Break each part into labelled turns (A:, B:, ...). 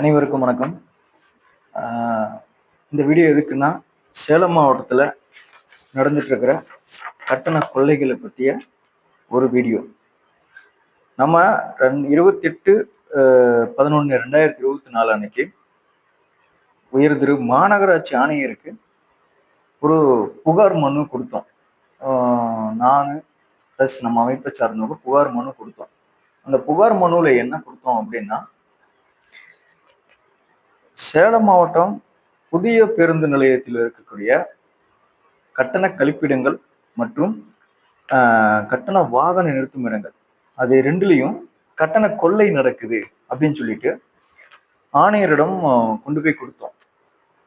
A: அனைவருக்கும் வணக்கம். இந்த வீடியோ எதுக்குன்னா சேலம் மாவட்டத்தில் நடந்துட்டுருக்கிற கட்டண கொள்ளைகளை பற்றிய ஒரு வீடியோ. நம்ம ரெண் இருபத்தெட்டு பதினொன்று ரெண்டாயிரத்தி இருபத்தி நாலு அன்னைக்கு உயர் திரு மாநகராட்சி ஆணையருக்கு ஒரு புகார் மனு கொடுத்தோம். நான் ப்ளஸ் நம்ம அமைப்பை சார்ந்தவங்க புகார் மனு கொடுத்தோம். அந்த புகார் மனுவில் என்ன கொடுத்தோம் அப்படின்னா சேலம் மாவட்டம் புதிய பேருந்து நிலையத்தில் இருக்கக்கூடிய கட்டண கழிப்பிடங்கள் மற்றும் கட்டண வாகன நிறுத்தும் இடங்கள். அது ரெண்டுலேயும் கட்டண கொள்ளை நடக்குது அப்படின்னு சொல்லிட்டு ஆணையரிடம் கொண்டு போய் கொடுத்தோம்.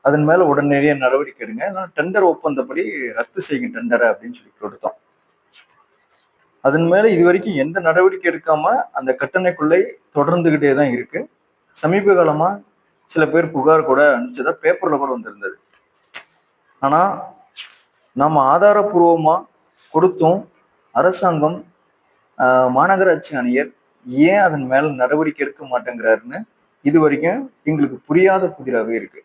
A: அதன் மேல உடனடியாக நடவடிக்கை எடுங்க. டெண்டர் ஒப்பந்தப்படி ரத்து செய்யுங்க டெண்டரை அப்படின்னு சொல்லி கொடுத்தோம். அதன் மேல இது வரைக்கும் எந்த நடவடிக்கை எடுக்காம அந்த கட்டண கொள்ளை தொடர்ந்துகிட்டே தான் இருக்கு. சமீப காலமா சில பேர் புகார் கூட அனுப்பிச்சதா பேப்பர்ல கூட வந்திருந்தது. ஆனா நம்ம ஆதாரபூர்வமா கொடுத்தும் அரசாங்கம் மாநகராட்சி ஆணையர் ஏன் அதன் மேல நடவடிக்கை எடுக்க மாட்டேங்கிறாருன்னு இது வரைக்கும் எங்களுக்கு புரியாத புதிராகவே இருக்கு.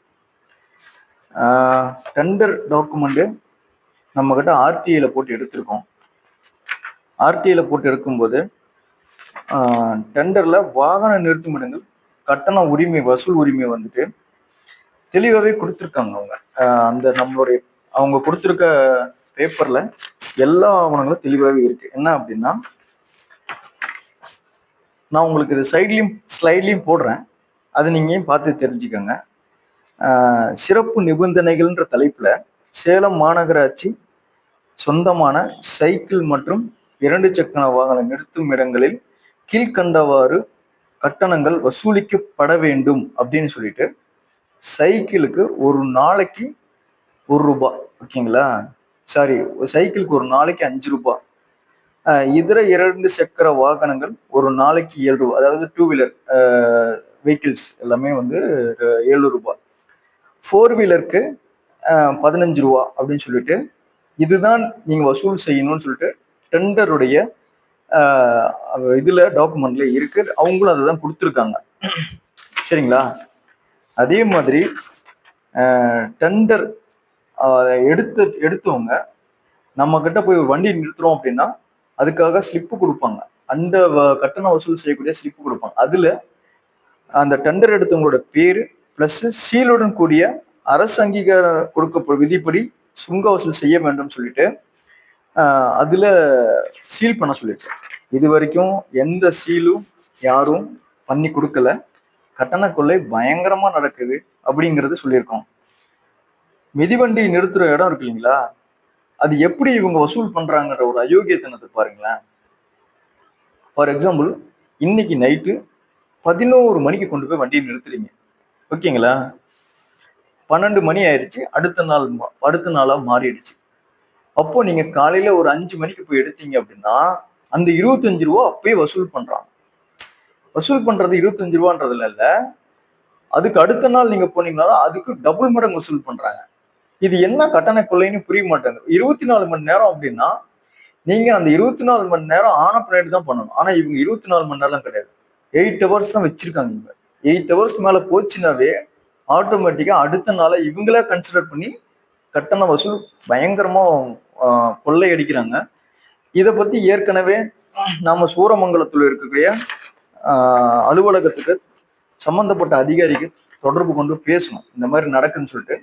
A: டெண்டர் டாக்குமெண்ட் நம்ம கிட்ட ஆர்டிஐல போட்டு எடுத்திருக்கோம். ஆர்டிஐல போட்டு எடுக்கும்போது டெண்டர்ல வாகன நிறுத்துமிடங்கள் கட்டண உரிமை வசூல் உரிமை வந்துட்டு தெளிவாகவே கொடுத்துருக்காங்க அவங்க. அந்த நம்மளுடைய அவங்க கொடுத்துருக்க பேப்பர்ல எல்லா ஆவணங்களும் தெளிவாகவே இருக்கு. என்ன அப்படின்னா நான் உங்களுக்கு இது சைட்லையும் ஸ்லைட்லையும் போடுறேன். அதை நீங்கள் பார்த்து தெரிஞ்சுக்கோங்க. சிறப்பு நிபந்தனைகள்ன்ற தலைப்புல சேலம் மாநகராட்சி சொந்தமான சைக்கிள் மற்றும் இரண்டு சக்கர வாகனம் நிறுத்தும் இடங்களில் கீழ்கண்டவாறு கட்டணங்கள் வசூலிக்கப்பட வேண்டும் அப்படின்னு சொல்லிட்டு சைக்கிளுக்கு ஒரு நாளைக்கு ஒரு ரூபாய் ஓகேங்களா? சாரி சைக்கிளுக்கு ஒரு நாளைக்கு அஞ்சு ரூபாய் இதர இரண்டு சக்கர வாகனங்கள் ஒரு நாளைக்கு ஏழு ரூபாய் அதாவது டூ வீலர் வெஹிக்கிள்ஸ் எல்லாமே வந்து ஏழு ரூபாய் ஃபோர் வீலருக்கு பதினஞ்சு ரூபா அப்படின்னு சொல்லிட்டு இதுதான் நீங்கள் வசூல் செய்யணும்னு சொல்லிட்டு டெண்டருடைய இதில் டாக்குமெண்ட்ல இருக்கு. அவங்களும் அதை தான் கொடுத்துருக்காங்க. சரிங்களா? அதே மாதிரி டெண்டர் எடுத்து எடுத்தவங்க நம்ம கிட்ட போய் ஒரு வண்டி நிறுத்துறோம் அப்படின்னா அதுக்காக ஸ்லிப்பு கொடுப்பாங்க. அந்த வ- கட்டண வசூல் செய்யக்கூடிய ஸ்லிப்பு கொடுப்பாங்க. அதுல அந்த டெண்டர் எடுத்தவங்களோட பேரு பிளஸ் சீலுடன் கூடிய அரசு அங்கீகாரம் கொடுக்க விதிப்படி சுங்க வசூல் செய்ய வேண்டும் சொல்லிட்டு அதுல சீல் பண்ண சொல்லிட்டு இது வரைக்கும் எந்த சீலும் யாரும் பண்ணி கொடுக்கல. கட்டண கொள்ளை பயங்கரமா நடக்குது அப்படிங்கறது சொல்லியிருக்கோம். மிதிவண்டி நிறுத்துற இடம் இருக்கு இல்லைங்களா? அது எப்படி இவங்க வசூல் பண்றாங்கன்ற ஒரு அயோக்கியத்தனத்தை பாருங்களேன். ஃபார் எக்ஸாம்பிள் இன்னைக்கு நைட்டு பதினோரு மணிக்கு கொண்டு போய் வண்டியை நிறுத்துறீங்க. ஓகேங்களா? பன்னெண்டு மணி ஆயிடுச்சு. அடுத்த நாள் மா- அடுத்த நாளா மாறிடுச்சு. அப்போ நீங்க காலையில ஒரு அஞ்சு மணிக்கு போய் எடுத்தீங்க அப்படின்னா அந்த இருபத்தஞ்சு ரூபா அப்பயே வசூல் பண்றாங்க. வசூல் பண்றது இருபத்தஞ்சு ரூபான்றதுல இல்ல. அதுக்கு அடுத்த நாள் நீங்க போனீங்கன்னா அதுக்கு டபுள் மடங்கு வசூல் பண்றாங்க. இது என்ன கட்டண கொள்ளைன்னு புரிய மாட்டேங்குது. இருபத்தி நாலு மணி நேரம் அப்படின்னா நீங்க அந்த இருபத்தி நாலு மணி நேரம் ஆன பின்னாடி தான் பண்ணணும். ஆனா இவங்க இருபத்தி நாலு மணி நேரம் கிடையாது. எயிட் ஹவர்ஸ் தான் வச்சிருக்காங்க இவங்க. எயிட் ஹவர்ஸ் மேல போச்சுனாவே ஆட்டோமேட்டிக்கா அடுத்த நாளை இவங்களே கன்சிடர் பண்ணி கட்டண வசூல் பயங்கரமா கொள்ளையடிக்கிறாங்க. கொள்ளை அடிக்கிறாங்க இதை பற்றி ஏற்கனவே நாம் சூரமங்கலத்தில் இருக்கக்கூடிய அலுவலகத்துக்கு சம்மந்தப்பட்ட அதிகாரிக்கு தொடர்பு கொண்டு பேசணும். இந்த மாதிரி நடக்குதுன்னு சொல்லிட்டு.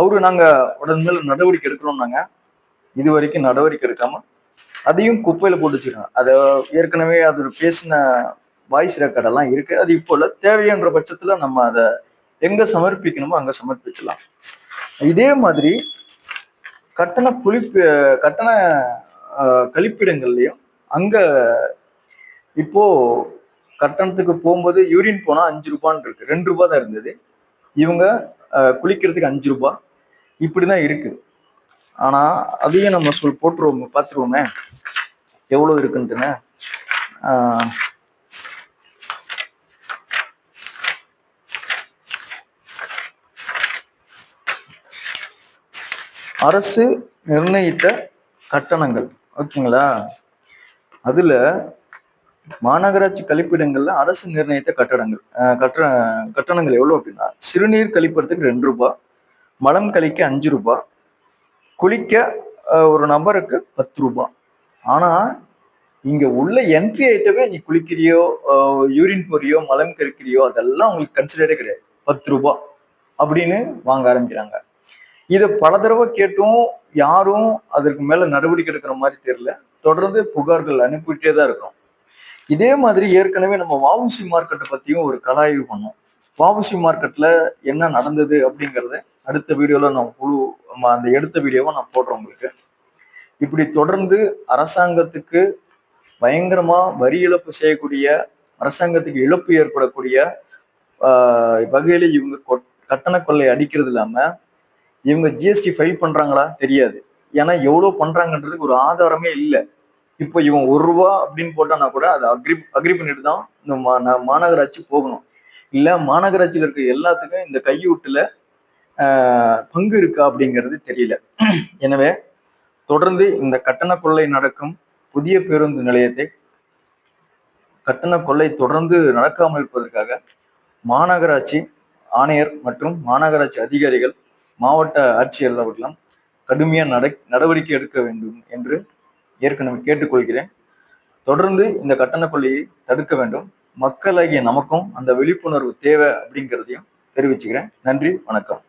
A: அவரு நாங்கள் உடனே மேல நடவடிக்கை எடுக்கிறோம்னாங்க. இது வரைக்கும் நடவடிக்கை எடுக்காம அதையும் குப்பையில போட்டு வச்சிருக்காங்க. அதை ஏற்கனவே அது பேசின வாய்ஸ் ரெக்கார்டெல்லாம் இருக்குது இருக்கு. அது இப்போ இல்ல தேவையன்ற பட்சத்துல நம்ம அதை எங்க சமர்ப்பிக்கணுமோ அங்க சமர்ப்பிக்கலாம் இதே மாதிரி கட்டண குளிப்பு கட்டண கழிப்பிடங்கள்லையும் அங்க இப்போ கட்டணத்துக்கு போகும்போது யூரின் போனால் அஞ்சு ரூபான்னு இருக்கு. ரெண்டு ரூபா தான் இருந்தது. இவங்க குளிக்கிறதுக்கு அஞ்சு ரூபா. இப்படி தான் இருக்குது ஆனால் அதையும் நம்ம சொல் போட்டுருவோம் பார்த்துருவோமே எவ்வளோ இருக்குன்ட்டுன்னு. அரசு நிர்ணயித்த கட்டணங்கள். ஓகேங்களா? அதில் மாநகராட்சி கழிப்பிடங்களில் அரசு நிர்ணயித்த கட்டடங்கள். கட்ட கட்டணங்கள் எவ்வளோ அப்படின்னா சிறுநீர் கழிப்பறதுக்கு ரெண்டு ரூபா மலம் கழிக்க அஞ்சு ரூபாய் குளிக்க ஒரு நபருக்கு பத்து ரூபா. ஆனால் இங்கே உள்ள என்ட்ரி ஐட்டமே நீ குளிக்கிறியோ யூரின் போறியோ மலம் கறிக்கிறியோ அதெல்லாம் உங்களுக்கு கன்சிடரே கிடையாது. பத்து ரூபா அப்படின்னு வாங்க ஆரம்பிக்கிறாங்க. இதை பல தடவை கேட்டும் யாரும் அதற்கு மேல நடவடிக்கை எடுக்கிற மாதிரி தெரியல. தொடர்ந்து புகார்கள் அனுப்பிட்டே தான் இருக்கிறோம். இதே மாதிரி ஏற்கனவே நம்ம வாவுசி மார்க்கெட்டை பத்தியும் ஒரு கலாய்வு பண்ணோம். வாவுசி மார்க்கெட்ல என்ன நடந்தது அப்படிங்கறத அடுத்த வீடியோல நான் முழு நம்ம அந்த எடுத்த வீடியோவை நான் போடுறேன் உங்களுக்கு. இப்படி தொடர்ந்து அரசாங்கத்துக்கு பயங்கரமா வரி இழப்பு செய்யக்கூடிய அரசாங்கத்துக்கு இழப்பு ஏற்படக்கூடிய ஆஹ், வகையில இவங்க கட்டண கொள்ளை அடிக்கிறது இல்லாம இவங்க ஜிஎஸ்டி ஃபைல் பண்றாங்களா? தெரியாது. ஏன்னா எவ்வளவு பண்றாங்கன்றதுக்கு ஒரு ஆதாரமே இல்லை. இப்போ இவன் ஒரு ரூபா அப்படின்னு போட்டானா கூட அதை அக்ரி அக்ரி பண்ணிட்டு தான் இந்த மா- ந- மாநகராட்சி போகணும். இல்ல மாநகராட்சியில் இருக்க எல்லாத்துக்கும் இந்த கையூட்டுல ஆஹ், பங்கு இருக்கா அப்படிங்கிறது தெரியல. எனவே தொடர்ந்து இந்த கட்டண கொள்ளை நடக்கும் புதிய பேருந்து நிலையத்தை கட்டண கொள்ளை தொடர்ந்து நடக்காமல் இருப்பதற்காக மாநகராட்சி ஆணையர் மற்றும் மாநகராட்சி அதிகாரிகள் மாவட்ட ஆட்சியர் அவர்களும் கடுமையாக நட நடவடிக்கை எடுக்க வேண்டும் என்று ஏற்கனவே கேட்டுக்கொள்கிறேன். தொடர்ந்து இந்த கட்டண கொள்ளையை தடுக்க வேண்டும். மக்களாகிய நமக்கும் அந்த விழிப்புணர்வு தேவை அப்படிங்கிறதையும் தெரிவிச்சுக்கிறேன். நன்றி வணக்கம்.